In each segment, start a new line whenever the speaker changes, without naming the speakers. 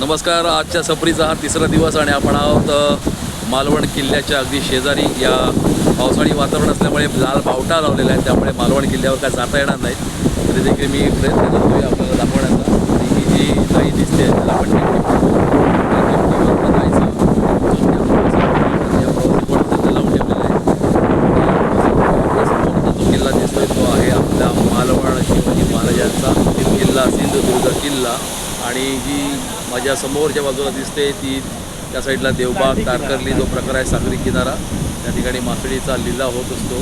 नमस्कार आजच्या सफरीचा हा तिसरा दिवस आणि आपण आहोत मालवण किल्ल्याच्या अगदी शेजारी. या पावसाळी वातावरण असल्यामुळे लाल बावटा लावलेला आहे त्यामुळे मालवण किल्ल्यावर काय जाता येणार नाही तरी देखील मी प्रयत्न करतोय आपल्याला दाखवण्याचा. आणि ही जी काही दिसते त्याला आपण आहे. जो किल्ला दिसतोय तो आहे आपला मालवण शिवाजी महाराजांचा. किल्ला सिंधुदुर्ग किल्ला. आणि जी माझ्या समोरच्या बाजूला दिसते ती त्या साईडला देवबाग तारकर्ली जो प्रकार आहे सागरी किनारा. त्या ठिकाणी मासळीचा लिलाव होत असतो.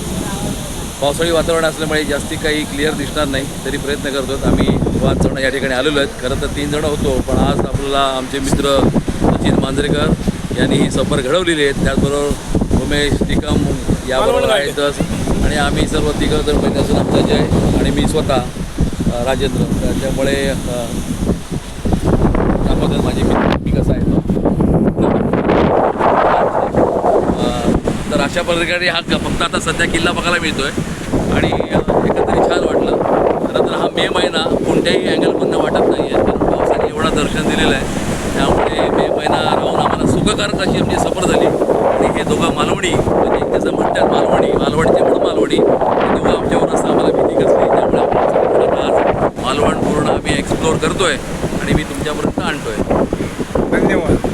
पावसाळी वातावरण असल्यामुळे जास्ती काही क्लिअर दिसणार नाही तरी प्रयत्न करतो आम्ही पाच जण या ठिकाणी आलेलो आहेत. खरं तर तीन जण होतो पण आज आपल्याला आमचे मित्र सचिन मांजरेकर यांनी ही सफर घडवलेली आहे. त्याचबरोबर उमेश टिकम याबरोबर आहेतच आणि आम्ही सर्व तिघं जण पहिल्यापासून आमचा जय आणि मी स्वतः राजेंद्र. त्याच्यामुळे अ, माझे मित्र मी कसा आहे तो. तर अशा प्रकारे हा फक्त आता सध्या किल्ला बघायला मिळतोय. आणि एकंदरीत छान वाटलं. खरं तर हा मे महिना कोणत्याही अँगलमधनं वाटत नाही आहे कारण पावसाने एवढं दर्शन दिलेलं आहे. त्यामुळे मे महिना राहून आम्हाला सुखकारक अशी आमची सफर झाली. आणि हे दोघं मालवणी म्हणजे एक्सप्लोअर करतो आहे आणि मी तुमच्यापर्यंत आणतो आहे धन्यवाद.